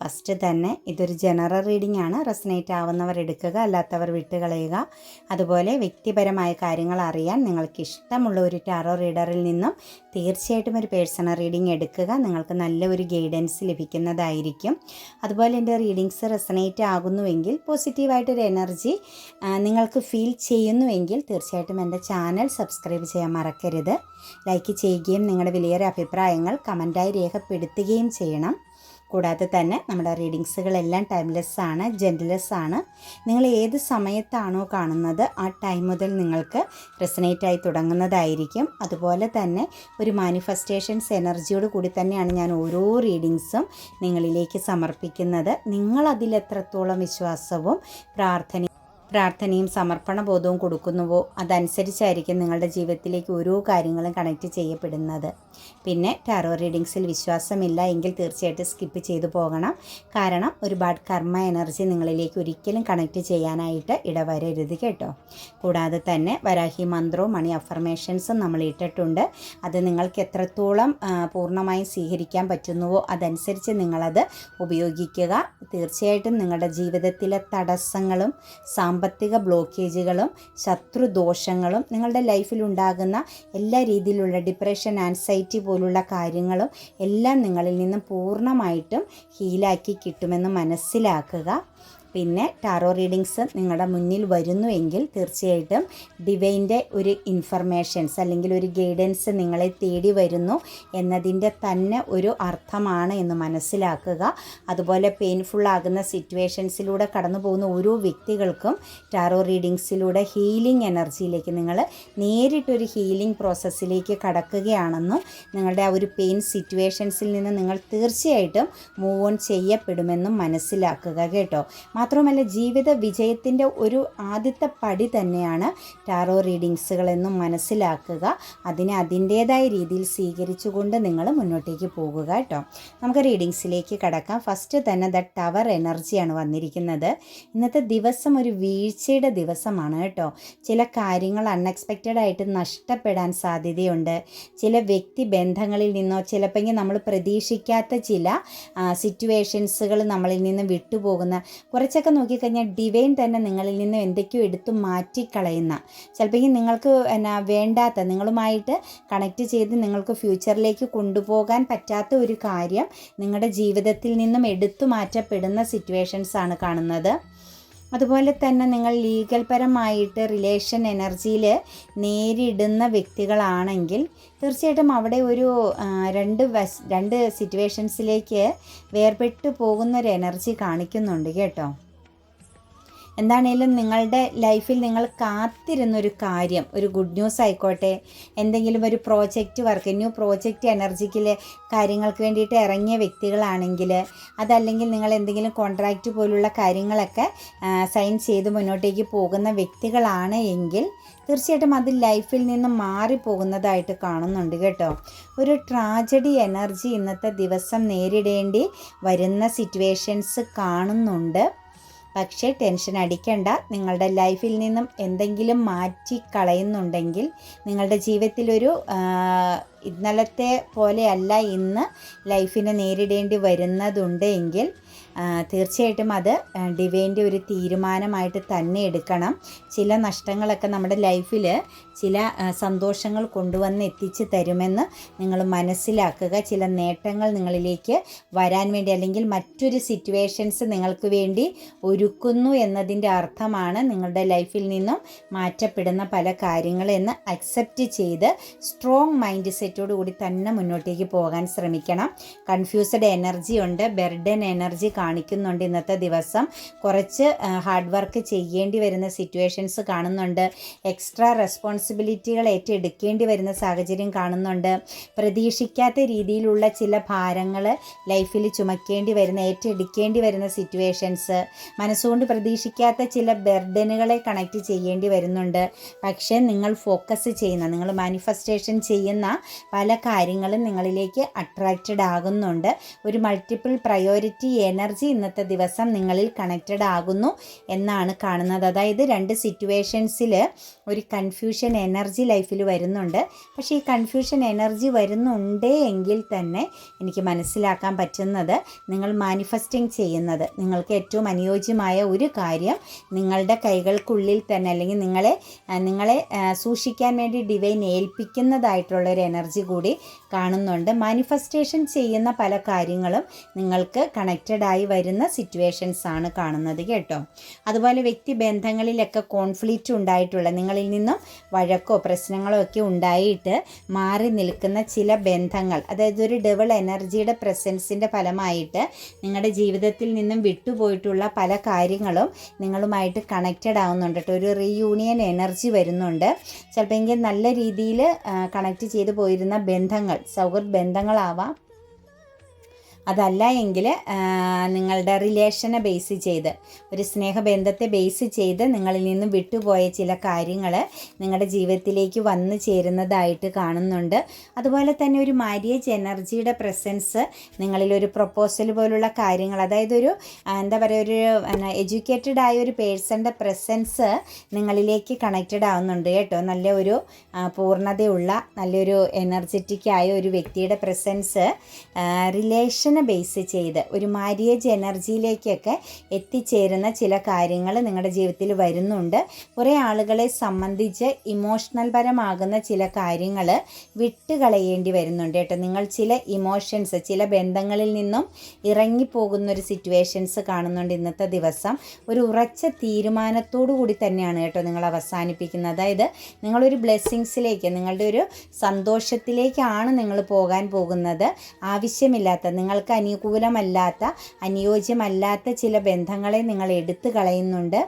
First തന്നെ ഇതൊരു general reading ആണ്. റെസനേറ്റ് ആവുന്നവർ എടുക്കുക അല്ലാത്തവർ വിട്ടുകളയുക. അതുപോലെ വ്യക്തിപരമായ കാര്യങ്ങൾ അറിയാൻ നിങ്ങൾക്ക് ഇഷ്ടമുള്ള ഒരു ടാറോ റീഡറിൽ നിന്നും തീർച്ചയായിട്ടും ഒരു പേഴ്സണൽ റീഡിംഗ് എടുക്കുക. നിങ്ങൾക്ക് നല്ല ഒരു ഗൈഡൻസ് ലഭിക്കുന്നതായിരിക്കും. അതുപോലെ എന്റെ റീഡിങ്സ് റെസനേറ്റ് ആകുന്നുവെങ്കിൽ പോസിറ്റീവായിട്ടൊരു എനർജി നിങ്ങൾക്ക് ഫീൽ ചെയ്യുന്നുവെങ്കിൽ തീർച്ചയായിട്ടും എന്റെ ചാനൽ സബ്സ്ക്രൈബ് ചെയ്യാൻ മറക്കരുത്. ലൈക്ക് ചെയ്യുകയും നിങ്ങളുടെ വിലയേറിയ അഭിപ്രായങ്ങൾ കമന്റായി രേഖപ്പെടുത്തുകയും ചെയ്യണം. കൂടാതെ തന്നെ നമ്മുടെ റീഡിങ്സുകളെല്ലാം ടൈംലെസ് ആണ് ജെന്റ്ലെസ് ആണ് നിങ്ങൾ ഏത് സമയത്താണോ കാണുന്നത് ആ ടൈം മുതൽ നിങ്ങൾക്ക് റെസനേറ്റ് ആയി തുടങ്ങുന്നതായിരിക്കും. അതുപോലെ തന്നെ ഒരു മാനിഫെസ്റ്റേഷൻസ് എനർജിയോട് കൂടി തന്നെയാണ് ഞാൻ ഓരോ റീഡിങ്സും നിങ്ങളിലേക്ക് സമർപ്പിക്കുന്നത്. എത്രത്തോളം വിശ്വാസവും പ്രാർത്ഥന പ്രാർത്ഥനയും സമർപ്പണ ബോധവും കൊടുക്കുന്നുവോ? അതനുസരിച്ചായിരിക്കും നിങ്ങളുടെ ജീവിതത്തിലേക്ക് ഓരോ കാര്യങ്ങളും കണക്റ്റ് ചെയ്യപ്പെടുന്നത്. പിന്നെ ടാറോ റീഡിങ്സിൽ വിശ്വാസമില്ല എങ്കിൽ തീർച്ചയായിട്ടും സ്കിപ്പ് ചെയ്തു പോകണം. കാരണം ഒരുപാട് കർമ്മ എനർജി നിങ്ങളിലേക്ക് ഒരിക്കലും കണക്റ്റ് ചെയ്യാനായിട്ട് ഇടവരരുത് കേട്ടോ. കൂടാതെ തന്നെ വരാഹി മന്ത്രവും മണി അഫർമേഷൻസും നമ്മൾ ഇട്ടിട്ടുണ്ട്. അത് നിങ്ങൾക്ക് എത്രത്തോളം പൂർണമായും സ്വീകരിക്കാൻ പറ്റുന്നുവോ അതനുസരിച്ച് നിങ്ങളത് ഉപയോഗിക്കുക. തീർച്ചയായിട്ടും നിങ്ങളുടെ ജീവിതത്തിലെ തടസ്സങ്ങളും സാമ്പത്തിക ബ്ലോക്കേജുകളും ശത്രുദോഷങ്ങളും നിങ്ങളുടെ ലൈഫിൽ ഉണ്ടാകുന്ന എല്ലാ രീതിയിലുള്ള ഡിപ്രഷൻ ആൻസൈറ്റി പോലുള്ള കാര്യങ്ങളും എല്ലാം നിങ്ങളിൽ നിന്നും പൂർണമായിട്ടും ഹീലാക്കി കിട്ടുമെന്ന് മനസ്സിലാക്കുക. പിന്നെ ടാറോ റീഡിങ്സ് നിങ്ങളുടെ മുന്നിൽ വരുന്നുവെങ്കിൽ തീർച്ചയായിട്ടും ഡിവൈന്റെ ഒരു ഇൻഫർമേഷൻസ് അല്ലെങ്കിൽ ഒരു ഗൈഡൻസ് നിങ്ങളെ തേടി വരുന്നു എന്നതിന്റെ തന്നെ ഒരു അർത്ഥമാണ് എന്ന് മനസ്സിലാക്കുക. അതുപോലെ പെയിൻഫുള്ളാകുന്ന സിറ്റുവേഷൻസിലൂടെ കടന്നു പോകുന്ന ഓരോ വ്യക്തികൾക്കും ടാറോ റീഡിങ്സിലൂടെ ഹീലിംഗ് എനർജിയിലേക്ക് നിങ്ങൾ നേരിട്ടൊരു ഹീലിംഗ് പ്രോസസ്സിലേക്ക് കടക്കുകയാണെന്നും നിങ്ങളുടെ ആ ഒരു പെയിൻ സിറ്റുവേഷൻസിൽ നിന്ന് നിങ്ങൾ തീർച്ചയായിട്ടും മൂവ് ഓൺ ചെയ്യപ്പെടുമെന്നും മനസ്സിലാക്കുക കേട്ടോ. മാത്രമല്ല ജീവിത വിജയത്തിന്റെ ഒരു ആദ്യത്തെ പടി തന്നെയാണ് ടാറോ റീഡിങ്സുകളെന്നും മനസ്സിലാക്കുക. അതിനെ അതിന്റേതായ രീതിയിൽ സ്വീകരിച്ചുകൊണ്ട് നിങ്ങൾ മുന്നോട്ടേക്ക് പോകുക കേട്ടോ. നമുക്ക് റീഡിങ്സിലേക്ക് കടക്കാം. ഫസ്റ്റ് തന്നെ ദ ടവർ എനർജിയാണ് വന്നിരിക്കുന്നത്. ഇന്നത്തെ ദിവസം ഒരു വീഴ്ചയുടെ ദിവസമാണ് കേട്ടോ. ചില കാര്യങ്ങൾ അൺഎക്സ്പെക്റ്റഡ് ആയിട്ട് നഷ്ടപ്പെടാൻ സാധ്യതയുണ്ട്. ചില വ്യക്തി ബന്ധങ്ങളിൽ നിന്നോ ചിലപ്പോൾ നമ്മൾ പ്രതീക്ഷിക്കാത്ത ചില സിറ്റുവേഷൻസുകൾ നമ്മളിൽ നിന്ന് വിട്ടുപോകുന്ന കുറച്ചൊക്കെ നോക്കിക്കഴിഞ്ഞാൽ ഡിവൈൻ തന്നെ നിങ്ങളിൽ നിന്ന് എന്തൊക്കെയോ എടുത്തു മാറ്റിക്കളയുന്ന. ചിലപ്പോൾ നിങ്ങൾക്ക് എന്നാ വേണ്ടാത്ത നിങ്ങളുമായിട്ട് കണക്ട് ചെയ്ത് നിങ്ങൾക്ക് ഫ്യൂച്ചറിലേക്ക് കൊണ്ടുപോകാൻ പറ്റാത്ത ഒരു കാര്യം നിങ്ങളുടെ ജീവിതത്തിൽ നിന്നും എടുത്തു മാറ്റപ്പെടുന്ന സിറ്റുവേഷൻസ് ആണ് കാണുന്നത്. അതുപോലെ തന്നെ നിങ്ങൾ ലീഗൽ പരമായിട്ട് റിലേഷൻ എനർജിയിൽ നേരിടുന്ന വ്യക്തികളാണെങ്കിൽ തീർച്ചയായിട്ടും അവിടെ ഒരു രണ്ട് വസ് രണ്ട് സിറ്റുവേഷൻസിലേക്ക് വേർപെട്ടു പോകുന്നൊരു എനർജി കാണിക്കുന്നുണ്ട് കേട്ടോ. എന്താണേലും നിങ്ങളുടെ ലൈഫിൽ നിങ്ങൾ കാത്തിരുന്നൊരു കാര്യം ഒരു ഗുഡ് ന്യൂസ് ആയിക്കോട്ടെ എന്തെങ്കിലും ഒരു പ്രോജക്റ്റ് വർക്ക് ന്യൂ പ്രോജക്റ്റ് എനർജിക്കിലെ കാര്യങ്ങൾക്ക് വേണ്ടിയിട്ട് ഇറങ്ങിയ വ്യക്തികളാണെങ്കിൽ അതല്ലെങ്കിൽ നിങ്ങൾ എന്തെങ്കിലും കോൺട്രാക്റ്റ് പോലുള്ള കാര്യങ്ങളൊക്കെ സൈൻ ചെയ്ത് മുന്നോട്ടേക്ക് പോകുന്ന വ്യക്തികളാണ് എങ്കിൽ തീർച്ചയായിട്ടും അത് ലൈഫിൽ നിന്ന് മാറിപ്പോകുന്നതായിട്ട് കാണുന്നുണ്ട് കേട്ടോ. ഒരു ട്രാജഡി എനർജി ഇന്നത്തെ ദിവസം നേരിടേണ്ടി വരുന്ന സിറ്റുവേഷൻസ് കാണുന്നുണ്ട്. പക്ഷേ ടെൻഷൻ അടിക്കണ്ട. നിങ്ങളുടെ ലൈഫിൽ നിന്നും എന്തെങ്കിലും മാറ്റി കളയുന്നുണ്ടെങ്കിൽ നിങ്ങളുടെ ജീവിതത്തിലൊരു ഇന്നലത്തെ പോലെയല്ല ഇന്ന് ലൈഫിനെ നേരിടേണ്ടി വരുന്നതുണ്ട് എങ്കിൽ തീർച്ചയായിട്ടും അത് ഡിവൈന്റെ ഒരു തീരുമാനമായിട്ട് തന്നെ എടുക്കണം. ചില നഷ്ടങ്ങളൊക്കെ നമ്മുടെ ലൈഫിൽ ചില സന്തോഷങ്ങൾ കൊണ്ടുവന്ന് എത്തിച്ചു തരുമെന്ന് നിങ്ങൾ മനസ്സിലാക്കുക. ചില നേട്ടങ്ങൾ നിങ്ങളിലേക്ക് വരാൻ വേണ്ടി അല്ലെങ്കിൽ മറ്റൊരു സിറ്റുവേഷൻസ് നിങ്ങൾക്ക് വേണ്ടി ഒരുക്കുന്നു എന്നതിന്റെ അർത്ഥമാണ് നിങ്ങളുടെ ലൈഫിൽ നിന്നും മാറ്റപ്പെടുന്ന പല കാര്യങ്ങളെന്ന് അക്സെപ്റ്റ് ചെയ്ത് സ്ട്രോങ് മൈൻഡ് സെറ്റോടു കൂടി തന്നെ മുന്നോട്ടേക്ക് പോകാൻ ശ്രമിക്കണം. കൺഫ്യൂസ്ഡ് എനർജി ഉണ്ട് ബെർഡൻ എനർജി കാണിക്കുന്നുണ്ട് ഇന്നത്തെ ദിവസം. കുറച്ച് ഹാർഡ് വർക്ക് ചെയ്യേണ്ടി വരുന്ന സിറ്റുവേഷൻസ് കാണുന്നുണ്ട്. എക്സ്ട്രാ റെസ്പോൺസിബിലിറ്റികൾ ഏറ്റെടുക്കേണ്ടി വരുന്ന സാഹചര്യം കാണുന്നുണ്ട്. പ്രതീക്ഷിക്കാത്ത രീതിയിലുള്ള ചില ഭാരങ്ങൾ ലൈഫിൽ ചുമക്കേണ്ടി വരുന്ന ഏറ്റെടുക്കേണ്ടി വരുന്ന സിറ്റുവേഷൻസ് മനസ്സുകൊണ്ട് പ്രതീക്ഷിക്കാത്ത ചില ബെർഡനുകളെ കണക്ട് ചെയ്യേണ്ടി വരുന്നുണ്ട്. പക്ഷേ നിങ്ങൾ ഫോക്കസ് ചെയ്യുന്ന നിങ്ങൾ മാനിഫെസ്റ്റേഷൻ ചെയ്യുന്ന പല കാര്യങ്ങളും നിങ്ങളിലേക്ക് അട്രാക്റ്റഡ് ആകുന്നുണ്ട്. ഒരു മൾട്ടിപ്പിൾ പ്രയോറിറ്റി എനർജി ഇന്നത്തെ ദിവസം നിങ്ങളിൽ കണക്റ്റഡ് ആകുന്നു എന്നാണ് കാണുന്നത്. അതായത് രണ്ട് സിറ്റുവേഷൻസിൽ ഒരു കൺഫ്യൂഷൻ എനർജി ലൈഫിൽ വരുന്നുണ്ട്. പക്ഷേ ഈ കൺഫ്യൂഷൻ എനർജി വരുന്നുണ്ടേ എങ്കിൽ തന്നെ എനിക്ക് മനസ്സിലാക്കാൻ പറ്റുന്നത് നിങ്ങൾ മാനിഫെസ്റ്റിംഗ് ചെയ്യുന്നത്. നിങ്ങൾക്ക് ഏറ്റവും അനുയോജ്യമായ ഒരു കാര്യം നിങ്ങളുടെ കൈകൾക്കുള്ളിൽ തന്നെ അല്ലെങ്കിൽ നിങ്ങളെ നിങ്ങളെ സൂക്ഷിക്കാൻ വേണ്ടി ഡിവൈൻ ഏൽപ്പിക്കുന്നതായിട്ടുള്ള ഒരു എനർജി കൂടി കാണുന്നുണ്ട്. മാനിഫെസ്റ്റേഷൻ ചെയ്യുന്ന പല കാര്യങ്ങളും നിങ്ങൾക്ക് കണക്റ്റഡ് ആയി വരുന്ന സിറ്റുവേഷൻസ് ആണ് കാണുന്നത് കേട്ടോ. അതുപോലെ വ്യക്തി ബന്ധങ്ങളിലൊക്കെ കോൺഫ്ലിക്റ്റ് ഉണ്ടായിട്ടുള്ള നിങ്ങളിൽ നിന്നും വഴക്കോ പ്രശ്നങ്ങളോ ഒക്കെ ഉണ്ടായിട്ട് മാറി നിൽക്കുന്ന ചില ബന്ധങ്ങൾ അതായത് ഒരു ഡബിൾ എനർജിയുടെ പ്രസൻസിന്റെ ഫലമായിട്ട് നിങ്ങളുടെ ജീവിതത്തിൽ നിന്നും വിട്ടുപോയിട്ടുള്ള പല കാര്യങ്ങളും നിങ്ങളുമായിട്ട് കണക്റ്റഡ് ആവുന്നുണ്ട് കേട്ടോ. ഒരു റീയൂണിയൻ എനർജി വരുന്നുണ്ട്. ചിലപ്പോൾ നല്ല രീതിയിൽ കണക്റ്റ് ചെയ്തു പോയിരുന്ന ബന്ധങ്ങൾ സൗഹൃദ ബന്ധങ്ങളാവാം. അതല്ല എങ്കിൽ നിങ്ങളുടെ റിലേഷനെ ബേസ് ചെയ്ത് ഒരു സ്നേഹബന്ധത്തെ ബേസ് ചെയ്ത് നിങ്ങളിൽ നിന്ന് വിട്ടുപോയ ചില കാര്യങ്ങൾ നിങ്ങളുടെ ജീവിതത്തിലേക്ക് വന്നു ചേരുന്നതായിട്ട് കാണുന്നുണ്ട്. അതുപോലെ തന്നെ ഒരു മാരിയേജ് എനർജിയുടെ പ്രസൻസ് നിങ്ങളിലൊരു പ്രപ്പോസൽ പോലുള്ള കാര്യങ്ങൾ അതായത് ഒരു എന്താ പറയുക ഒരു എഡ്യൂക്കേറ്റഡ് ആയ ഒരു പേഴ്സന്റെ പ്രസൻസ് നിങ്ങളിലേക്ക് കണക്റ്റഡ് ആവുന്നുണ്ട് കേട്ടോ. നല്ല ഒരു പൂർണതയുള്ള നല്ലൊരു എനർജറ്റിക് ആയ ഒരു വ്യക്തിയുടെ പ്രസൻസ് റിലേഷനെ ബേസ് ചെയ്ത് ഒരു മാരിയേജ് എനർജിയിലേക്കൊക്കെ എത്തിച്ചേരുന്ന ചില കാര്യങ്ങൾ നിങ്ങളുടെ ജീവിതത്തിൽ വരുന്നുണ്ട്. കുറേ ആളുകളെ സംബന്ധിച്ച് ഇമോഷണൽ പരമാകുന്ന ചില കാര്യങ്ങൾ വിട്ടുകളയേണ്ടി വരുന്നുണ്ട് കേട്ടോ. നിങ്ങൾ ചില ഇമോഷൻസ് ചില ബന്ധങ്ങളിൽ നിന്നും ഇറങ്ങിപ്പോകുന്ന ഒരു സിറ്റുവേഷൻസ് കാണുന്നുണ്ട് ഇന്നത്തെ ദിവസം. ഒരു ഉറച്ച തീരുമാനത്തോടു കൂടി തന്നെയാണ് കേട്ടോ നിങ്ങൾ അവസാനിപ്പിക്കുന്നത്. അതായത് നിങ്ങളൊരു ബ്ലെസ്സിങ്സിലേക്ക് നിങ്ങളുടെ ഒരു സന്തോഷത്തിലേക്കാണ് നിങ്ങൾ പോകാൻ പോകുന്നത്. ആവശ്യമില്ലാത്ത നിങ്ങൾക്ക് അനുകൂലമല്ലാത്ത അനുയോജ്യമല്ലാത്ത ചില ബന്ധങ്ങളെ നിങ്ങൾ എടുത്തു കളയുന്നുണ്ട്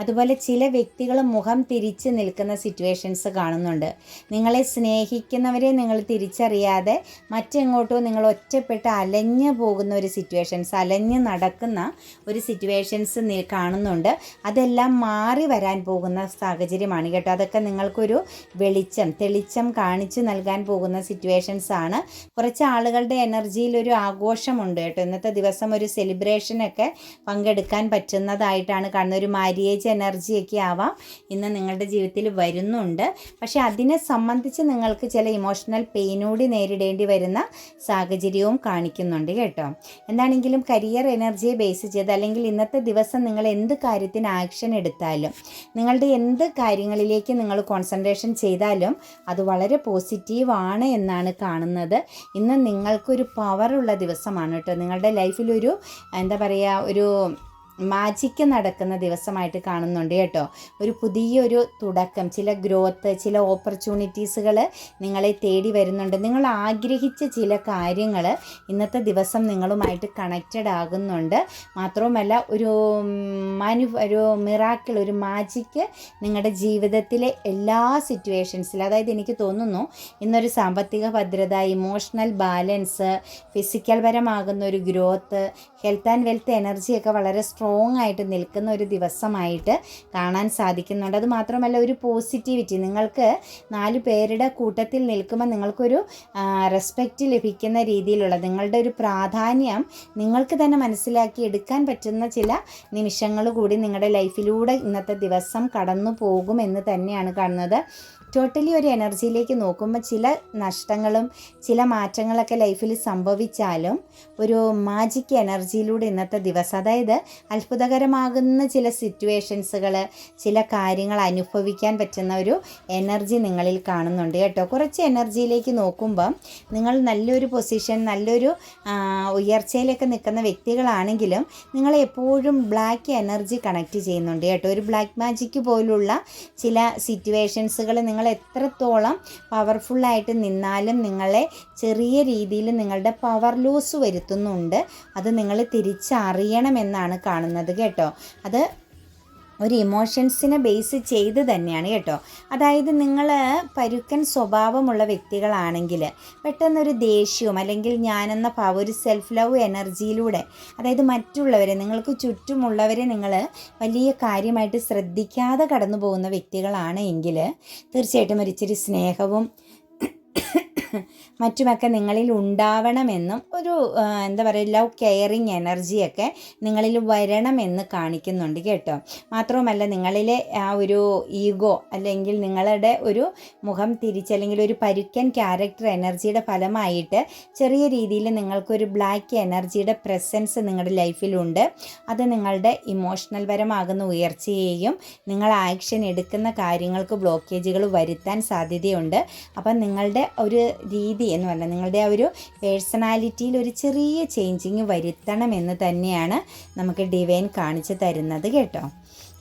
അതുപോലെ ചില വ്യക്തികൾ മുഖം തിരിച്ച് നിൽക്കുന്ന സിറ്റുവേഷൻസ് കാണുന്നുണ്ട്. നിങ്ങളെ സ്നേഹിക്കുന്നവരെ നിങ്ങൾ തിരിച്ചറിയാതെ മറ്റെങ്ങോട്ടോ നിങ്ങൾ ഒറ്റപ്പെട്ട് അലഞ്ഞു പോകുന്ന ഒരു സിറ്റുവേഷൻസ് അലഞ്ഞ് നടക്കുന്ന ഒരു സിറ്റുവേഷൻസ് കാണുന്നുണ്ട്. അതെല്ലാം മാറി വരാൻ പോകുന്ന സാഹചര്യമാണ് കേട്ടോ. അതൊക്കെ നിങ്ങൾക്കൊരു വെളിച്ചം തെളിച്ചം കാണിച്ചു നൽകാൻ പോകുന്ന സിറ്റുവേഷൻസ് ആണ്. കുറച്ച് ആളുകളുടെ എനർജിയിൽ ഒരു ആഘോഷമുണ്ട് കേട്ടോ. ഇന്നത്തെ ദിവസം ഒരു സെലിബ്രേഷനൊക്കെ പങ്കെടുക്കാൻ പറ്റുന്നതായിട്ടാണ് കാണുന്നത്. ഒരു മാരിയേജ് എനർജിയൊക്കെ ആവാം. ഇന്ന് നിങ്ങളുടെ ജീവിതത്തിൽ വരുന്നുണ്ട്. പക്ഷേ അതിനെ സംബന്ധിച്ച് നിങ്ങൾക്ക് ചില ഇമോഷണൽ പെയിനോടി നേരിടേണ്ടി വരുന്ന സാഹചര്യവും കാണിക്കുന്നുണ്ട് കേട്ടോ. എന്താണെങ്കിലും കരിയർ എനർജിയെ ബേസ് ചെയ്ത് അല്ലെങ്കിൽ ഇന്നത്തെ ദിവസം നിങ്ങൾ എന്ത് കാര്യത്തിന് ആക്ഷൻ എടുത്താലും നിങ്ങളുടെ എന്ത് കാര്യങ്ങളിലേക്ക് നിങ്ങൾ കോൺസെൻട്രേഷൻ ചെയ്താലും അത് വളരെ പോസിറ്റീവ് ആണ് എന്നാണ് കാണുന്നത്. ഇന്ന് നിങ്ങൾക്കൊരു പവറുള്ള ദിവസമാണ് കേട്ടോ. നിങ്ങളുടെ ലൈഫിലൊരു എന്താ പറയുക ഒരു മാജിക്ക് നടക്കുന്ന ദിവസമായിട്ട് കാണുന്നുണ്ട് കേട്ടോ. ഒരു പുതിയൊരു തുടക്കം ചില ഗ്രോത്ത് ചില ഓപ്പർച്യൂണിറ്റീസുകൾ നിങ്ങളെ തേടി വരുന്നുണ്ട്. നിങ്ങൾ ആഗ്രഹിച്ച ചില കാര്യങ്ങൾ ഇന്നത്തെ ദിവസം നിങ്ങളുമായിട്ട് കണക്റ്റഡ് ആകുന്നുണ്ട്. മാത്രവുമല്ല ഒരു മനു ഒരു മിറാക്കിൾ ഒരു മാജിക്ക് നിങ്ങളുടെ ജീവിതത്തിലെ എല്ലാ സിറ്റുവേഷൻസിൽ അതായത് എനിക്ക് തോന്നുന്നു ഇന്നൊരു സാമ്പത്തിക ഭദ്രത ഇമോഷണൽ ബാലൻസ് ഫിസിക്കൽ പരമാകുന്ന ഒരു ഗ്രോത്ത് ഹെൽത്ത് ആൻഡ് വെൽത്ത് എനർജിയൊക്കെ വളരെ സ്ട്രോങ് ആയിട്ട് നിൽക്കുന്ന ഒരു ദിവസമായിട്ട് കാണാൻ സാധിക്കുന്നുണ്ട്. അത് മാത്രമല്ല ഒരു പോസിറ്റിവിറ്റി നിങ്ങൾക്ക് നാല് പേരുടെ കൂട്ടത്തിൽ നിൽക്കുമ്പോൾ നിങ്ങൾക്കൊരു റെസ്പെക്റ്റ് ലഭിക്കുന്ന രീതിയിലുള്ള നിങ്ങളുടെ ഒരു പ്രാധാന്യം നിങ്ങൾക്ക് തന്നെ മനസ്സിലാക്കി എടുക്കാൻ പറ്റുന്ന ചില നിമിഷങ്ങൾ കൂടി നിങ്ങളുടെ ലൈഫിലൂടെ ഇന്നത്തെ ദിവസം കടന്നു പോകുമെന്ന് തന്നെയാണ് കാണുന്നത്. ടോട്ടലി ഒരു എനർജിയിലേക്ക് നോക്കുമ്പോൾ ചില നഷ്ടങ്ങളും ചില മാറ്റങ്ങളൊക്കെ ലൈഫിൽ സംഭവിച്ചാലും ഒരു മാജിക് എനർജിയിലൂടെ ഇന്നത്തെ ദിവസം അതായത് അത്ഭുതകരമാകുന്ന ചില സിറ്റുവേഷൻസുകൾ ചില കാര്യങ്ങൾ അനുഭവിക്കാൻ പറ്റുന്ന ഒരു എനർജി നിങ്ങളിൽ കാണുന്നുണ്ട് കേട്ടോ. കുറച്ച് എനർജിയിലേക്ക് നോക്കുമ്പം നിങ്ങൾ നല്ലൊരു പൊസിഷൻ നല്ലൊരു ഉയർച്ചയിലൊക്കെ നിൽക്കുന്ന വ്യക്തികളാണെങ്കിലും നിങ്ങൾ എപ്പോഴും ബ്ലാക്ക് എനർജി കണക്ട് ചെയ്യുന്നുണ്ട് കേട്ടോ. ഒരു ബ്ലാക്ക് മാജിക് പോലുള്ള ചില സിറ്റുവേഷൻസുകൾ നിങ്ങൾ എത്രത്തോളം പവർഫുള്ളായിട്ട് നിന്നാലും നിങ്ങളെ ചെറിയ രീതിയിൽ നിങ്ങളുടെ പവർ ലൂസ് വരുത്തുന്നുണ്ട്. അത് നിങ്ങൾ തിരിച്ചറിയണമെന്നാണ് കാണുന്നത് കേട്ടോ. അത് ഒരു ഇമോഷൻസിനെ ബേസ് ചെയ്ത് തന്നെയാണ് കേട്ടോ. അതായത് നിങ്ങൾ പരുക്കൻ സ്വഭാവമുള്ള വ്യക്തികളാണെങ്കിൽ പെട്ടെന്നൊരു ദേഷ്യവും അല്ലെങ്കിൽ ഞാനെന്ന ഭാവ ഒരു സെൽഫ് ലവ് എനർജിയിലൂടെ അതായത് മറ്റുള്ളവരെ നിങ്ങൾക്ക് ചുറ്റുമുള്ളവരെ നിങ്ങൾ വലിയ കാര്യമായിട്ട് ശ്രദ്ധിക്കാതെ കടന്നു പോകുന്ന വ്യക്തികളാണ് എങ്കിൽ തീർച്ചയായിട്ടും ഒരിച്ചിരി സ്നേഹവും മറ്റുമൊക്കെ നിങ്ങളിൽ ഉണ്ടാവണമെന്നും ഒരു എന്താ പറയുക ലവ് കെയറിങ് എനർജിയൊക്കെ നിങ്ങളിൽ വരണമെന്ന് കാണിക്കുന്നുണ്ട് കേട്ടോ. മാത്രവുമല്ല നിങ്ങളിലെ ആ ഒരു ഈഗോ അല്ലെങ്കിൽ നിങ്ങളുടെ ഒരു മുഖം തിരിച്ച് അല്ലെങ്കിൽ ഒരു പരുക്കൻ ക്യാരക്ടർ എനർജിയുടെ ഫലമായിട്ട് ചെറിയ രീതിയിൽ നിങ്ങൾക്കൊരു ബ്ലാക്ക് എനർജിയുടെ പ്രസൻസ് നിങ്ങളുടെ ലൈഫിലുണ്ട് അത് നിങ്ങളുടെ ഇമോഷണൽ പരമാകുന്ന ഉയർച്ചയെയും നിങ്ങൾ ആക്ഷൻ എടുക്കുന്ന കാര്യങ്ങൾക്ക് ബ്ലോക്കേജുകൾ വരുത്താൻ സാധ്യതയുണ്ട്. അപ്പം നിങ്ങളുടെ ഒരു രീതി എന്ന് പറഞ്ഞാൽ നിങ്ങളുടെ ആ ഒരു പേഴ്സണാലിറ്റിയിൽ ഒരു ചെറിയ ചേഞ്ചിങ് വരുത്തണമെന്ന് തന്നെയാണ് നമുക്ക് ഡിവൈൻ കാണിച്ചു തരുന്നത് കേട്ടോ.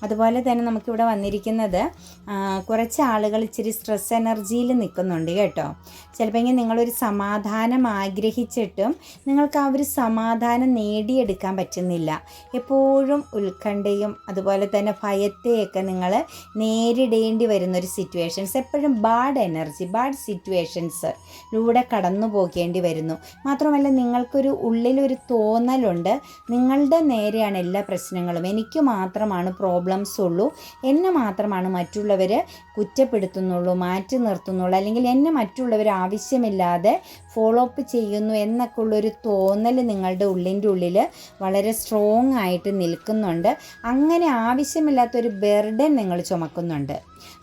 അതുപോലെ തന്നെ നമുക്കിവിടെ വന്നിരിക്കുന്നത് കുറച്ച് ആളുകൾ ഇച്ചിരി സ്ട്രെസ് എനർജിയിൽ നിൽക്കുന്നുണ്ട് കേട്ടോ. ചിലപ്പോൾ നിങ്ങളൊരു സമാധാനം ആഗ്രഹിച്ചിട്ടും നിങ്ങൾക്ക് ആ ഒരു സമാധാനം നേടിയെടുക്കാൻ പറ്റുന്നില്ല. എപ്പോഴും ഉത്കണ്ഠയും അതുപോലെ തന്നെ ഭയത്തെയൊക്കെ നിങ്ങൾ നേരിടേണ്ടി വരുന്നൊരു സിറ്റുവേഷൻസ് എപ്പോഴും ബാഡ് എനർജി ബാഡ് സിറ്റുവേഷൻസ് ലൂടെ കടന്നു പോകേണ്ടി വരുന്നു. മാത്രമല്ല നിങ്ങൾക്കൊരു ഉള്ളിലൊരു തോന്നലുണ്ട്. നിങ്ങളുടെ നേരെയാണ് എല്ലാ പ്രശ്നങ്ങളും. എനിക്ക് മാത്രമാണ് പ്രോബ്ലംസ് ഉള്ളൂ. എന്നെ മാത്രമാണ് മറ്റുള്ളവർ കുറ്റപ്പെടുത്തുന്നുള്ളൂ മാറ്റി നിർത്തുന്നുള്ളൂ അല്ലെങ്കിൽ എന്നെ മറ്റുള്ളവർ ആവശ്യമില്ലാതെ ഫോളോ അപ്പ് ചെയ്യുന്നു എന്നൊക്കെ ഉള്ളൊരു തോന്നൽ നിങ്ങളുടെ ഉള്ളിന്റെ ഉള്ളിൽ വളരെ സ്ട്രോങ് ആയിട്ട് നിൽക്കുന്നുണ്ട്. അങ്ങനെ ആവശ്യമില്ലാത്തൊരു ബെർഡൻ നിങ്ങൾ ചുമക്കുന്നുണ്ട്.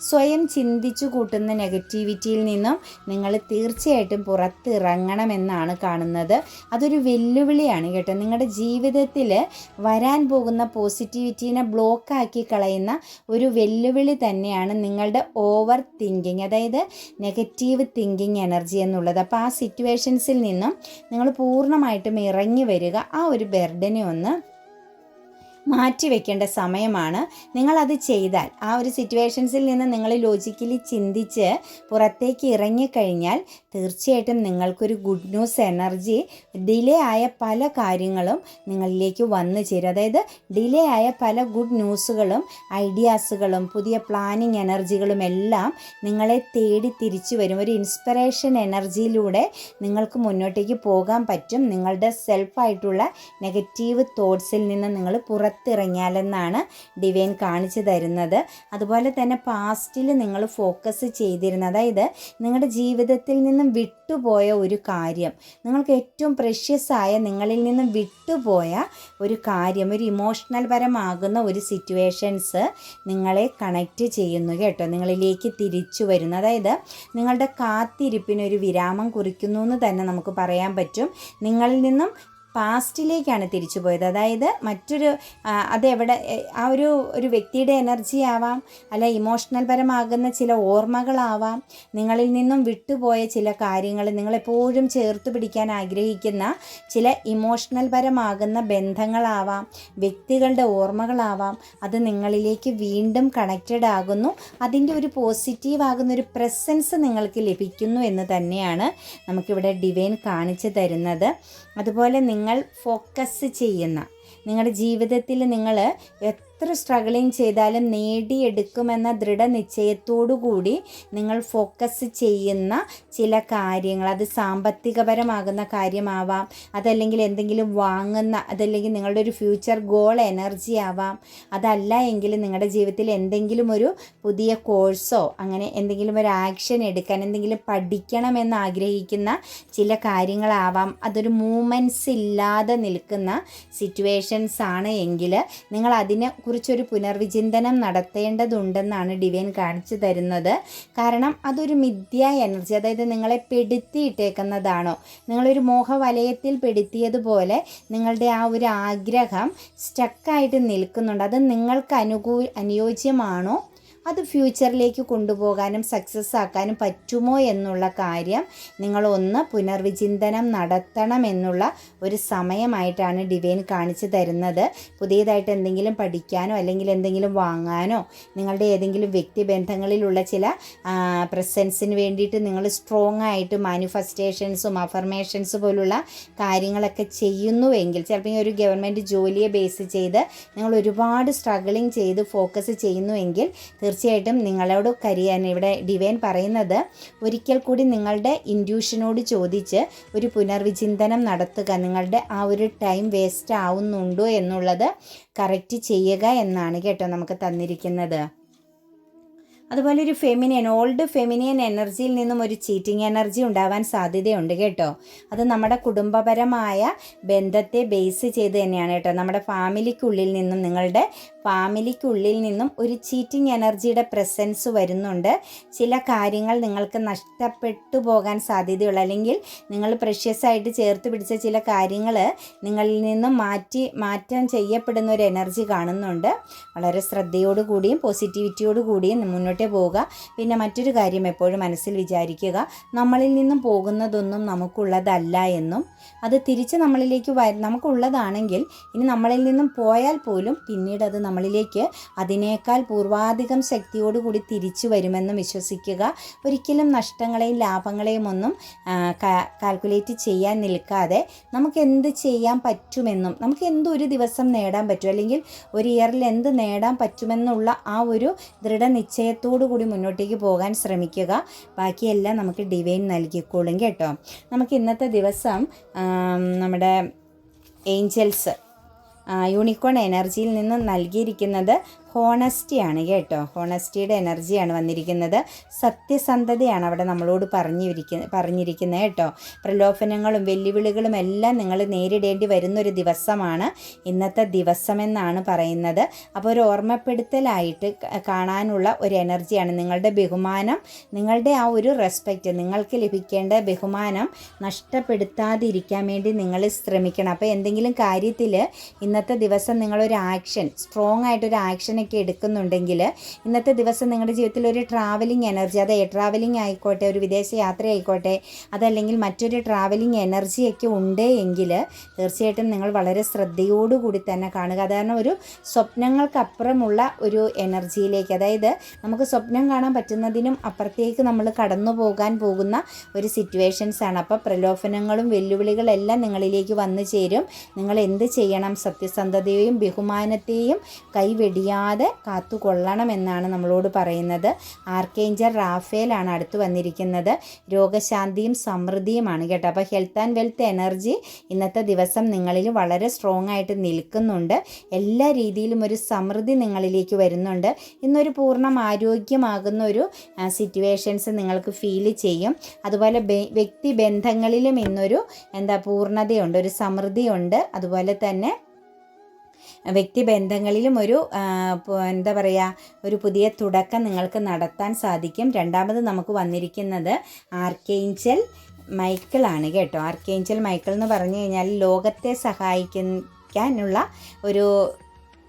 സ്വയം ചിന്തിച്ചു കൂട്ടുന്ന നെഗറ്റിവിറ്റിയിൽ നിന്നും നിങ്ങൾ തീർച്ചയായിട്ടും പുറത്തിറങ്ങണമെന്നാണ് കാണുന്നത്. അതൊരു വെല്ലുവിളിയാണ് കേട്ടോ. നിങ്ങളുടെ ജീവിതത്തിൽ വരാൻ പോകുന്ന പോസിറ്റിവിറ്റീനെ ബ്ലോക്കാക്കി കളയുന്ന ഒരു വെല്ലുവിളി തന്നെയാണ് നിങ്ങളുടെ ഓവർ തിങ്കിങ് അതായത് നെഗറ്റീവ് തിങ്കിങ് എനർജി എന്നുള്ളത്. അപ്പോൾ ആ സിറ്റുവേഷൻസിൽ നിന്നും നിങ്ങൾ പൂർണമായിട്ടും ഇറങ്ങി വരിക. ആ ഒരു ബെർഡനെ ഒന്ന് മാറ്റി വെക്കേണ്ട സമയമാണ്. നിങ്ങളത് ചെയ്താൽ ആ ഒരു സിറ്റുവേഷൻസിൽ നിന്ന് നിങ്ങൾ ലോജിക്കലി ചിന്തിച്ച് പുറത്തേക്ക് ഇറങ്ങിക്കഴിഞ്ഞാൽ തീർച്ചയായിട്ടും നിങ്ങൾക്കൊരു ഗുഡ് ന്യൂസ് എനർജി ഡിലേ ആയ പല കാര്യങ്ങളും നിങ്ങളിലേക്ക് വന്നു ചേരും. അതായത് ഡിലേ ആയ പല ഗുഡ് ന്യൂസുകളും ഐഡിയാസുകളും പുതിയ പ്ലാനിങ് എനർജികളും എല്ലാം നിങ്ങളെ തേടി തിരിച്ചു വരും. ഒരു ഇൻസ്പിറേഷൻ എനർജിയിലൂടെ നിങ്ങൾക്ക് മുന്നോട്ടേക്ക് പോകാൻ പറ്റും. നിങ്ങളുടെ സെൽഫായിട്ടുള്ള നെഗറ്റീവ് തോട്ട്സിൽ നിന്ന് നിങ്ങൾ പുറത്തിറങ്ങിയാലെന്നാണ് ഡിവൈൻ കാണിച്ചു തരുന്നത്. അതുപോലെ തന്നെ പാസ്റ്റിൽ നിങ്ങൾ ഫോക്കസ് ചെയ്തിരുന്ന അതായത് നിങ്ങളുടെ ജീവിതത്തിൽ നിന്നും വിട്ടുപോയ ഒരു കാര്യം നിങ്ങൾക്ക് ഏറ്റവും പ്രഷ്യസ് ആയ നിങ്ങളിൽ നിന്നും വിട്ടുപോയ ഒരു കാര്യം ഒരു ഇമോഷണൽ പരമാകുന്ന ഒരു സിറ്റുവേഷൻസ് നിങ്ങളെ കണക്റ്റ് ചെയ്യുന്നു കേട്ടോ. നിങ്ങളിലേക്ക് തിരിച്ചു വരുന്നു. അതായത് നിങ്ങളുടെ കാത്തിരിപ്പിനൊരു വിരാമം കുറിക്കുന്നു എന്ന് തന്നെ നമുക്ക് പറയാൻ പറ്റും. നിങ്ങളിൽ നിന്നും പാസ്റ്റിലേക്കാണ് തിരിച്ചു പോയത്. അതായത് മറ്റൊരു അതെവിടെ ആ ഒരു ഒരു വ്യക്തിയുടെ എനർജി ആവാം അല്ല ഇമോഷണൽ പരമാകുന്ന ചില ഓർമ്മകളാവാം നിങ്ങളിൽ നിന്നും വിട്ടുപോയ ചില കാര്യങ്ങൾ നിങ്ങളെപ്പോഴും ചേർത്ത് പിടിക്കാൻ ആഗ്രഹിക്കുന്ന ചില ഇമോഷണൽ പരമാകുന്ന ബന്ധങ്ങളാവാം വ്യക്തികളുടെ ഓർമ്മകളാവാം അത് നിങ്ങളിലേക്ക് വീണ്ടും കണക്റ്റഡ് ആകുന്നു. അതിന്റെ ഒരു പോസിറ്റീവ് ആകുന്ന ഒരു പ്രസൻസ് നിങ്ങൾക്ക് ലഭിക്കുന്നു എന്ന് തന്നെയാണ് നമുക്കിവിടെ ഡിവൈൻ കാണിച്ചു തരുന്നത്. അതുപോലെ നിങ്ങൾ ഫോക്കസ് ചെയ്യുന്ന നിങ്ങളുടെ ജീവിതത്തിൽ നിങ്ങൾ എത്ര സ്ട്രഗിളിങ് ചെയ്താലും നേടിയെടുക്കുമെന്ന ദൃഢനിശ്ചയത്തോടുകൂടി നിങ്ങൾ ഫോക്കസ് ചെയ്യുന്ന ചില കാര്യങ്ങൾ. അത് സാമ്പത്തികപരമാകുന്ന കാര്യമാവാം. അതല്ലെങ്കിൽ എന്തെങ്കിലും വാങ്ങുന്ന അതല്ലെങ്കിൽ നിങ്ങളുടെ ഒരു ഫ്യൂച്ചർ ഗോൾ എനർജി ആവാം. അതല്ല എങ്കിൽ നിങ്ങളുടെ ജീവിതത്തിൽ എന്തെങ്കിലും ഒരു പുതിയ കോഴ്സോ അങ്ങനെ എന്തെങ്കിലും ഒരു ആക്ഷൻ എടുക്കാൻ എന്തെങ്കിലും പഠിക്കണമെന്ന് ആഗ്രഹിക്കുന്ന ചില കാര്യങ്ങളാവാം. അതൊരു മൂമെന്റ്സ് ഇല്ലാതെ നിൽക്കുന്ന സിറ്റുവേഷൻസ് ആണ് എങ്കിൽ നിങ്ങൾ അതിനെ കുറിച്ചൊരു പുനർവിചിന്തനം നടത്തേണ്ടതുണ്ടെന്നാണ് ഡിവൈൻ കാണിച്ചു തരുന്നത്. കാരണം അതൊരു മിഥ്യ എനർജി അതായത് നിങ്ങളെ പെടുത്തിയിട്ടേക്കുന്നതാണോ? നിങ്ങളൊരു മോഹവലയത്തിൽ പെടുത്തിയതുപോലെ നിങ്ങളുടെ ആ ഒരു ആഗ്രഹം സ്റ്റക്കായിട്ട് നിൽക്കുന്നുണ്ട്. അത് നിങ്ങൾക്ക് അനുകൂ അനുയോജ്യമാണോ? അത് ഫ്യൂച്ചറിലേക്ക് കൊണ്ടുപോകാനും സക്സസ് ആക്കാനും പറ്റുമോ എന്നുള്ള കാര്യം നിങ്ങളൊന്ന് പുനർവിചിന്തനം നടത്തണം എന്നുള്ള ഒരു സമയമായിട്ടാണ് ഡിവൈൻ കാണിച്ചു തരുന്നത്. പുതിയതായിട്ട് എന്തെങ്കിലും പഠിക്കാനോ അല്ലെങ്കിൽ എന്തെങ്കിലും വാങ്ങാനോ നിങ്ങളുടെ ഏതെങ്കിലും വ്യക്തിബന്ധങ്ങളിലുള്ള ചില പ്രസൻസിന് വേണ്ടിയിട്ട് നിങ്ങൾ സ്ട്രോങ് ആയിട്ട് മാനിഫെസ്റ്റേഷൻസും അഫർമേഷൻസ് പോലുള്ള കാര്യങ്ങളൊക്കെ ചെയ്യുന്നുവെങ്കിൽ ചിലപ്പോൾ ഒരു ഗവൺമെന്റ് ജോലിയെ ബേസ് ചെയ്ത് നിങ്ങൾ ഒരുപാട് സ്ട്രഗിളിങ് ചെയ്ത് ഫോക്കസ് ചെയ്യുന്നുവെങ്കിൽ തീർച്ചയായിട്ടും നിങ്ങളോട് കരിയാൻ ഇവിടെ ഡിവൈൻ പറയുന്നത്. ഒരിക്കൽ കൂടി നിങ്ങളുടെ ഇൻഡ്യൂഷനോട് ചോദിച്ച് ഒരു പുനർവിചിന്തനം നടത്തുക. നിങ്ങളുടെ ആ ഒരു ടൈം വേസ്റ്റ് ആവുന്നുണ്ടോ എന്നുള്ളത് കറക്റ്റ് ചെയ്യുക എന്നാണ് കേട്ടോ നമുക്ക് തന്നിരിക്കുന്നത്. അതുപോലെ ഒരു ഫെമിനിയൻ ഓൾഡ് ഫെമിനിയൻ എനർജിയിൽ നിന്നും ഒരു ചീറ്റിംഗ് എനർജി ഉണ്ടാവാൻ സാധ്യതയുണ്ട് കേട്ടോ. അത് നമ്മുടെ കുടുംബപരമായ ബന്ധത്തെ ബേസ് ചെയ്ത് തന്നെയാണ് കേട്ടോ. നമ്മുടെ ഫാമിലിക്കുള്ളിൽ നിന്നും നിങ്ങളുടെ ഫാമിലിക്കുള്ളിൽ നിന്നും ഒരു ചീറ്റിംഗ് എനർജിയുടെ പ്രസൻസ് വരുന്നുണ്ട്. ചില കാര്യങ്ങൾ നിങ്ങൾക്ക് നഷ്ടപ്പെട്ടു പോകാൻ സാധ്യതയുള്ള. അല്ലെങ്കിൽ നിങ്ങൾ പ്രഷ്യസായിട്ട് ചേർത്ത് പിടിച്ച ചില കാര്യങ്ങൾ നിങ്ങളിൽ നിന്നും മാറ്റി മാറ്റം ചെയ്യപ്പെടുന്ന ഒരു എനർജി കാണുന്നുണ്ട്. വളരെ ശ്രദ്ധയോടുകൂടിയും പോസിറ്റിവിറ്റിയോട് കൂടിയും മുന്നോട്ട് പോവുക. പിന്നെ മറ്റൊരു കാര്യം എപ്പോഴും മനസ്സിൽ വിചാരിക്കുക നമ്മളിൽ നിന്നും പോകുന്നതൊന്നും നമുക്കുള്ളതല്ല എന്നും. അത് തിരിച്ച് നമ്മളിലേക്ക് വ നമുക്കുള്ളതാണെങ്കിൽ ഇനി നമ്മളിൽ നിന്നും പോയാൽ പോലും പിന്നീട് അത് നമ്മളിലേക്ക് അതിനേക്കാൾ പൂർവാധികം ശക്തിയോടുകൂടി തിരിച്ചു വരുമെന്നും വിശ്വസിക്കുക. ഒരിക്കലും നഷ്ടങ്ങളെയും ലാഭങ്ങളെയും ഒന്നും കാൽക്കുലേറ്റ് ചെയ്യാൻ നിൽക്കാതെ നമുക്ക് എന്ത് ചെയ്യാൻ പറ്റുമെന്നും നമുക്ക് എന്തൊരു ദിവസം നേടാൻ പറ്റും? അല്ലെങ്കിൽ ഒരു ഇയറിൽ എന്ത് നേടാൻ പറ്റുമെന്നുള്ള ആ ഒരു ദൃഢനിശ്ചയത്തോടു കൂടി മുന്നോട്ടേക്ക് പോകാൻ ശ്രമിക്കുക. ബാക്കിയെല്ലാം നമുക്ക് ഡിവൈൻ നൽകിക്കോളും കേട്ടോ. നമുക്ക് ഇന്നത്തെ ദിവസം നമ്മുടെ ഏഞ്ചൽസ് യൂണിക്കോൺ എനർജിയിൽ നിന്ന് നൽകിയിരിക്കുന്നത് ഹോണസ്റ്റിയാണ് കേട്ടോ. ഹോണസ്റ്റിയുടെ എനർജിയാണ് വന്നിരിക്കുന്നത്. സത്യസന്ധതയാണ് അവിടെ നമ്മളോട് പറഞ്ഞിരിക്ക പറഞ്ഞിരിക്കുന്നത് കേട്ടോ. പ്രലോഭനങ്ങളും വെല്ലുവിളികളും എല്ലാം നിങ്ങൾ നേരിടേണ്ടി വരുന്നൊരു ദിവസമാണ്. ഇന്നത്തെ ദിവസമെന്നാണ് പറയുന്നത്. അപ്പോൾ ഒരു ഓർമ്മപ്പെടുത്തലായിട്ട് കാണാനുള്ള ഒരു എനർജിയാണ് നിങ്ങളുടെ ബഹുമാനം. നിങ്ങളുടെ ആ ഒരു റെസ്പെക്റ്റ് നിങ്ങൾക്ക് ലഭിക്കേണ്ട ബഹുമാനം നഷ്ടപ്പെടുത്താതിരിക്കാൻ വേണ്ടി നിങ്ങൾ ശ്രമിക്കണം. അപ്പോൾ എന്തെങ്കിലും കാര്യത്തിൽ ഇന്നത്തെ ദിവസം നിങ്ങളൊരു ആക്ഷൻ സ്ട്രോങ് ആയിട്ടൊരു ആക്ഷൻ ഒക്കെ എടുക്കുന്നുണ്ടെങ്കിൽ ഇന്നത്തെ ദിവസം നിങ്ങളുടെ ജീവിതത്തിൽ ഒരു ട്രാവലിംഗ് എനർജി അത് ട്രാവലിംഗ് ആയിക്കോട്ടെ ഒരു വിദേശ യാത്ര ആയിക്കോട്ടെ അതല്ലെങ്കിൽ മറ്റൊരു ട്രാവലിംഗ് എനർജിയൊക്കെ ഉണ്ട് എങ്കിൽ തീർച്ചയായിട്ടും നിങ്ങൾ വളരെ ശ്രദ്ധയോടുകൂടി തന്നെ കാണുക. കാരണം ഒരു സ്വപ്നങ്ങൾക്കപ്പുറമുള്ള ഒരു എനർജിയിലേക്ക് അതായത് നമുക്ക് സ്വപ്നം കാണാൻ പറ്റുന്നതിനും അപ്പുറത്തേക്ക് നമ്മൾ കടന്നു പോകാൻ പോകുന്ന ഒരു സിറ്റുവേഷൻസ് ആണ്. അപ്പോൾ പ്രലോഭനങ്ങളും വെല്ലുവിളികളെല്ലാം നിങ്ങളിലേക്ക് വന്നു ചേരും. നിങ്ങൾ എന്ത് ചെയ്യണം? സത്യസന്ധതയെയും ബഹുമാനത്തെയും കൈവെടിയാതെ കാത്തുകൊള്ളണമെന്നാണ് നമ്മളോട് പറയുന്നത്. ആർക്കേഞ്ചർ റാഫേലാണ് അടുത്ത് വന്നിരിക്കുന്നത്. രോഗശാന്തിയും സമൃദ്ധിയുമാണ് കേട്ടോ. അപ്പോൾ ഹെൽത്ത് ആൻഡ് വെൽത്ത് എനർജി ഇന്നത്തെ ദിവസം നിങ്ങളിൽ വളരെ സ്ട്രോങ് ആയിട്ട് നിൽക്കുന്നുണ്ട്. എല്ലാ രീതിയിലും ഒരു സമൃദ്ധി നിങ്ങളിലേക്ക് വരുന്നുണ്ട്. ഇന്നൊരു പൂർണ ആരോഗ്യമാകുന്ന ഒരു സിറ്റുവേഷൻസ് നിങ്ങൾക്ക് ഫീൽ ചെയ്യും. അതുപോലെ വ്യക്തി ബന്ധങ്ങളിലും ഇന്നൊരു എന്താ പൂർണതയുണ്ട് ഒരു സമൃദ്ധിയുണ്ട്. അതുപോലെ തന്നെ വ്യക്തിബന്ധങ്ങളിലും ഒരു എന്താ പറയുക ഒരു പുതിയ തുടക്കം നിങ്ങൾക്ക് നടത്താൻ സാധിക്കും. രണ്ടാമത് നമുക്ക് വന്നിരിക്കുന്നത് ആർക്കേഞ്ചൽ മൈക്കിളാണ് കേട്ടോ. ആർക്കേഞ്ചൽ മൈക്കിൾ എന്ന് പറഞ്ഞു കഴിഞ്ഞാൽ ലോകത്തെ സഹായിക്കാനുള്ള ഒരു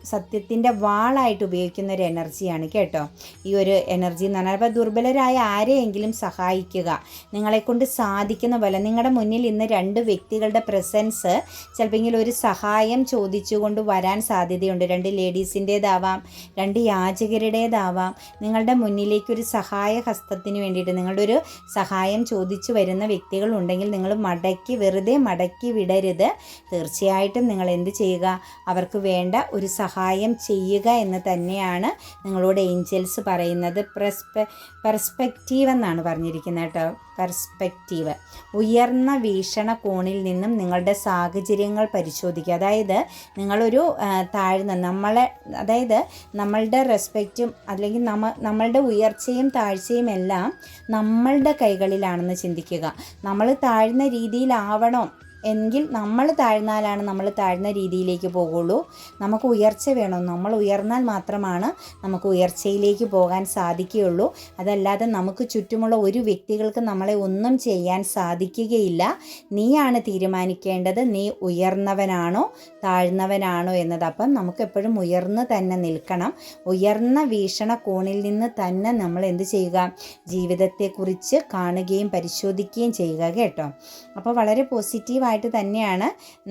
സത്യത്തിന്റെ വാളായിട്ട് ഉപയോഗിക്കുന്ന ഒരു എനർജിയാണ് കേട്ടോ. ഈ ഒരു എനർജി എന്ന് പറഞ്ഞാൽ ദുർബലരായ ആരെയെങ്കിലും സഹായിക്കുക നിങ്ങളെക്കൊണ്ട് സാധിക്കുന്ന പോലെ നിങ്ങളുടെ മുന്നിൽ ഇന്ന് രണ്ട് വ്യക്തികളുടെ പ്രസൻസ് ചിലപ്പോൾ ഒരു സഹായം ചോദിച്ചുകൊണ്ട് വരാൻ സാധ്യതയുണ്ട്. രണ്ട് ലേഡീസിന്റേതാവാം രണ്ട് യാചകരുടേതാവാം. നിങ്ങളുടെ മുന്നിലേക്കൊരു സഹായ ഹസ്തത്തിന് വേണ്ടിയിട്ട് നിങ്ങളുടെ ഒരു സഹായം ചോദിച്ചു വരുന്ന വ്യക്തികളുണ്ടെങ്കിൽ നിങ്ങൾ മടക്കി വെറുതെ മടക്കി വിടരുത്. തീർച്ചയായിട്ടും നിങ്ങൾ എന്ത് ചെയ്യുക? അവർക്ക് വേണ്ട ഒരു സഹായം ചെയ്യുക എന്ന് തന്നെയാണ് നിങ്ങളോട് ഏഞ്ചൽസ് പറയുന്നത്. പെർസ്പെ പെർസ്പെക്റ്റീവ് എന്നാണ് പറഞ്ഞിരിക്കുന്നത് കേട്ടോ. പെർസ്പെക്റ്റീവ്. ഉയർന്ന വീക്ഷണകോണിൽ നിന്നും നിങ്ങളുടെ സാഹചര്യങ്ങൾ പരിശോധിക്കുക. അതായത് നിങ്ങളൊരു താഴ്ന്ന നമ്മളെ അതായത് നമ്മളുടെ റെസ്പെക്റ്റും അല്ലെങ്കിൽ നമ്മ നമ്മളുടെ ഉയർച്ചയും താഴ്ചയും എല്ലാം നമ്മളുടെ കൈകളിലാണെന്ന് ചിന്തിക്കുക. നമ്മൾ താഴ്ന്ന രീതിയിലാവണം. എങ്കിൽ നമ്മൾ താഴ്ന്നാലാണ് നമ്മൾ താഴ്ന്ന രീതിയിലേക്ക് പോകുള്ളൂ. നമുക്ക് ഉയർച്ച വേണം. നമ്മൾ ഉയർന്നാൽ മാത്രമാണ് നമുക്ക് ഉയർച്ചയിലേക്ക് പോകാൻ സാധിക്കുകയുള്ളൂ. അതല്ലാതെ നമുക്ക് ചുറ്റുമുള്ള ഒരു വ്യക്തികൾക്ക് നമ്മളെ ഒന്നും ചെയ്യാൻ സാധിക്കുകയില്ല. നീയാണ് തീരുമാനിക്കേണ്ടത്. നീ ഉയർന്നവനാണോ താഴ്ന്നവനാണോ എന്നത് അപ്പം നമുക്ക് എപ്പോഴും ഉയർന്ന് തന്നെ നിൽക്കണം. ഉയർന്ന വീക്ഷണ കോണിൽ നിന്ന് തന്നെ നമ്മൾ എന്ത് ചെയ്യുക? ജീവിതത്തെക്കുറിച്ച് കാണുകയും പരിശോധിക്കുകയും ചെയ്യുക കേട്ടോ. അപ്പോൾ വളരെ പോസിറ്റീവായി ആയിട്ട് തന്നെയാണ്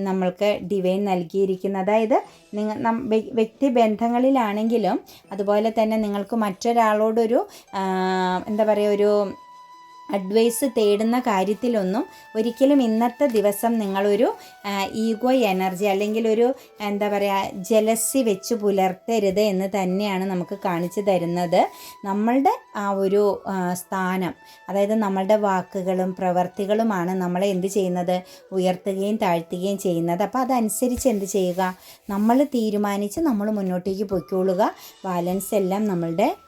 നമ്മൾക്ക് ഡിവൈൻ നൽകിയിരിക്കുന്നത്. അതായത് നിങ്ങൾ വ്യക്തി ബന്ധങ്ങളിലാണെങ്കിലും അതുപോലെ തന്നെ നിങ്ങൾക്ക് മറ്റൊരാളോടൊരു എന്താ പറയുക ഒരു അഡ്വൈസ് തേടുന്ന കാര്യത്തിലൊന്നും ഒരിക്കലും ഇന്നത്തെ ദിവസം നിങ്ങളൊരു ഈഗോ എനർജി അല്ലെങ്കിൽ ഒരു എന്താ പറയുക ജലസി വെച്ച് പുലർത്തരുത് എന്ന് തന്നെയാണ് നമുക്ക് കാണിച്ചു തരുന്നത്. നമ്മളുടെ ആ ഒരു സ്ഥാനം അതായത് നമ്മളുടെ വാക്കുകളും പ്രവർത്തികളുമാണ് നമ്മളെ എന്ത് ചെയ്യുന്നത്? ഉയർത്തുകയും താഴ്ത്തുകയും ചെയ്യുന്നത്. അപ്പോൾ അതനുസരിച്ച് എന്ത് ചെയ്യുക? നമ്മൾ തീരുമാനിച്ച് നമ്മൾ മുന്നോട്ടേക്ക് പൊയ്ക്കോളുക ബാലൻസ് എല്ലാം നമ്മളുടെ